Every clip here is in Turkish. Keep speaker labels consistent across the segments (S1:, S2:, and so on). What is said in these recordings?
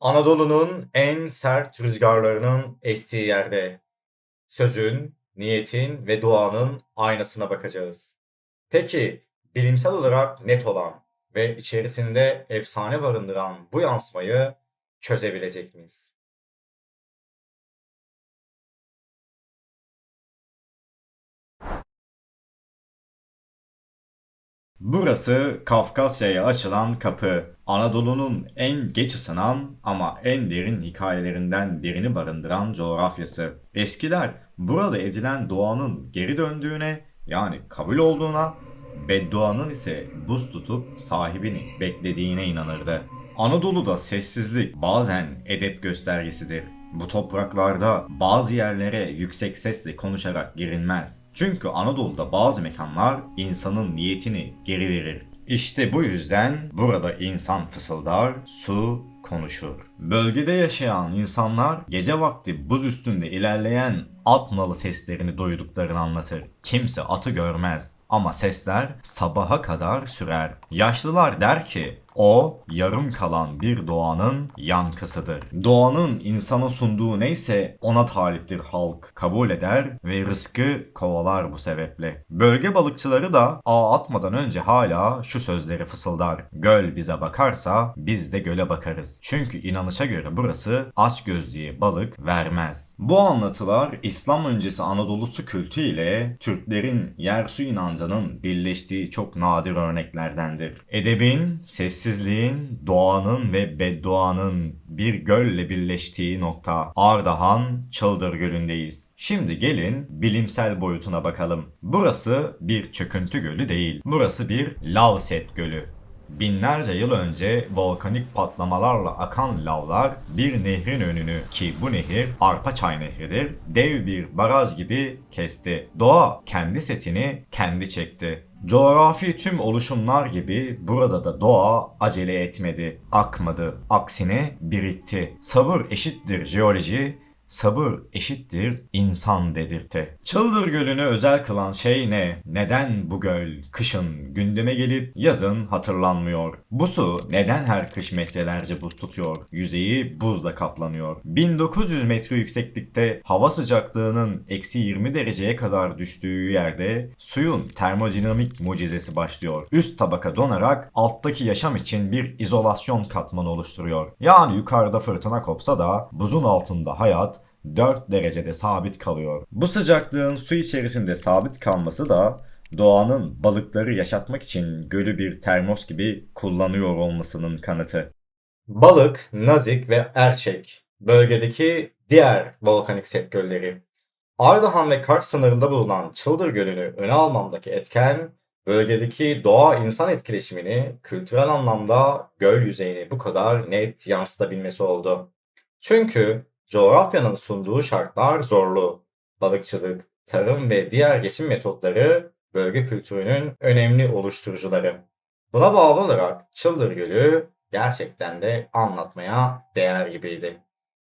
S1: Anadolu'nun en sert rüzgarlarının estiği yerde sözün, niyetin ve duanın aynasına bakacağız. Peki bilimsel olarak net olan ve içerisinde efsane barındıran bu yansımayı çözebilecek miyiz? Burası Kafkasya'ya açılan kapı. Anadolu'nun en geç ısınan ama en derin hikayelerinden birini barındıran coğrafyası. Eskiler burada edilen doğanın geri döndüğüne yani kabul olduğuna, bedduanın ise buz tutup sahibini beklediğine inanırdı. Anadolu'da sessizlik bazen edep göstergesidir. Bu topraklarda bazı yerlere yüksek sesle konuşarak girilmez. Çünkü Anadolu'da bazı mekanlar insanın niyetini geri verir. İşte bu yüzden burada insan fısıldar, su konuşur. Bölgede yaşayan insanlar gece vakti buz üstünde ilerleyen at nalı seslerini duyduklarını anlatır. Kimse atı görmez ama sesler sabaha kadar sürer. Yaşlılar der ki o yarım kalan bir doğanın yankısıdır. Doğanın insana sunduğu neyse ona taliptir halk. Kabul eder ve rızkı kovalar bu sebeple. Bölge balıkçıları da ağ atmadan önce hala şu sözleri fısıldar. Göl bize bakarsa biz de göle bakarız. Çünkü inanışa göre burası aç gözlüye balık vermez. Bu anlatılar İslam öncesi Anadolu su kültü ile Türklerin yer su inancının birleştiği çok nadir örneklerdendir. Edebin, sessizliğin, doğanın ve bedduanın bir gölle birleştiği nokta Ardahan Çıldır Gölü'ndeyiz. Şimdi gelin bilimsel boyutuna bakalım. Burası bir çöküntü gölü değil. Burası bir lavset gölü. Binlerce yıl önce volkanik patlamalarla akan lavlar bir nehrin önünü ki bu nehir Arpaçay Nehri'dir dev bir baraj gibi kesti. Doğa kendi setini kendi çekti. Coğrafi tüm oluşumlar gibi burada da doğa acele etmedi, akmadı. Aksine birikti. Sabır eşittir jeoloji, sabır eşittir insan dedirte. Çıldır Gölü'nü özel kılan şey ne? Neden bu göl kışın gündeme gelip yazın hatırlanmıyor? Bu su neden her kış metrelerce buz tutuyor? Yüzeyi buzla kaplanıyor. 1900 metre yükseklikte hava sıcaklığının eksi 20 dereceye kadar düştüğü yerde suyun termodinamik mucizesi başlıyor. Üst tabaka donarak alttaki yaşam için bir izolasyon katmanı oluşturuyor. Yani yukarıda fırtına kopsa da buzun altında hayat 4 derecede sabit kalıyor. Bu sıcaklığın su içerisinde sabit kalması da doğanın balıkları yaşatmak için gölü bir termos gibi kullanıyor olmasının kanıtı. Balık, Nazik ve Erçek bölgedeki diğer volkanik set gölleri. Ardahan ve Kars sınırında bulunan Çıldır Gölü'nü öne almamdaki etken bölgedeki doğa-insan etkileşimini kültürel anlamda göl yüzeyine bu kadar net yansıtabilmesi oldu. Çünkü Coğrafyanın sunduğu şartlar zorlu. Balıkçılık, tarım ve diğer geçim metotları bölge kültürünün önemli oluşturucuları. Buna bağlı olarak Çıldır Gölü gerçekten de anlatmaya değer gibiydi.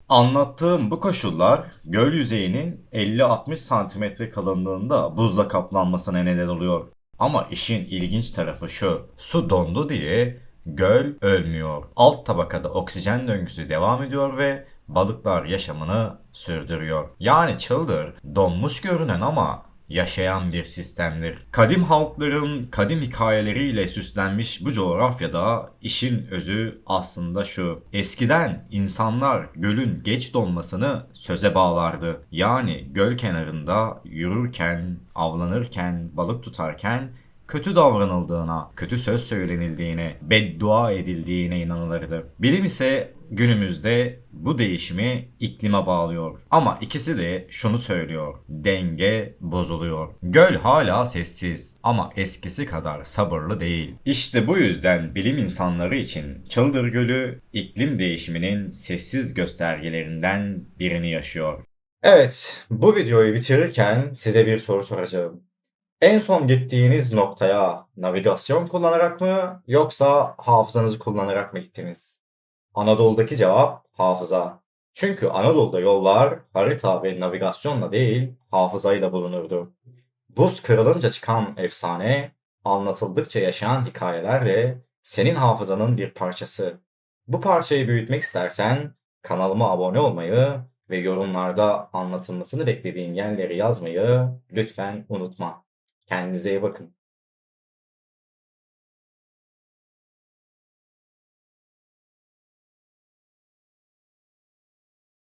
S1: Anlattığım bu koşullar göl yüzeyinin 50-60 santimetre kalınlığında buzla kaplanmasına neden oluyor. Ama işin ilginç tarafı şu, su dondu diye göl ölmüyor. Alt tabakada oksijen döngüsü devam ediyor ve balıklar yaşamını sürdürüyor. Yani çıldır donmuş görünen ama yaşayan bir sistemdir. Kadim halkların kadim hikayeleriyle süslenmiş bu coğrafyada işin özü aslında şu. Eskiden insanlar gölün geç donmasını söze bağlardı. Yani göl kenarında yürürken, avlanırken, balık tutarken kötü davranıldığına, kötü söz söylenildiğine, beddua edildiğine inanılırdı. Bilim ise günümüzde bu değişimi iklime bağlıyor. Ama ikisi de şunu söylüyor. Denge bozuluyor. Göl hala sessiz ama eskisi kadar sabırlı değil. İşte bu yüzden bilim insanları için Çıldır Gölü iklim değişiminin sessiz göstergelerinden birini yaşıyor. Evet, bu videoyu bitirirken size bir soru soracağım. En son gittiğiniz noktaya navigasyon kullanarak mı yoksa hafızanızı kullanarak mı gittiniz? Anadolu'daki cevap hafıza. Çünkü Anadolu'da yollar harita ve navigasyonla değil hafızayla bulunurdu. Buz kırılınca çıkan efsane, anlatıldıkça yaşayan hikayeler de senin hafızanın bir parçası.
S2: Bu parçayı büyütmek istersen kanalıma abone olmayı ve yorumlarda anlatılmasını beklediğin yerleri yazmayı lütfen unutma. Kendinize iyi bakın.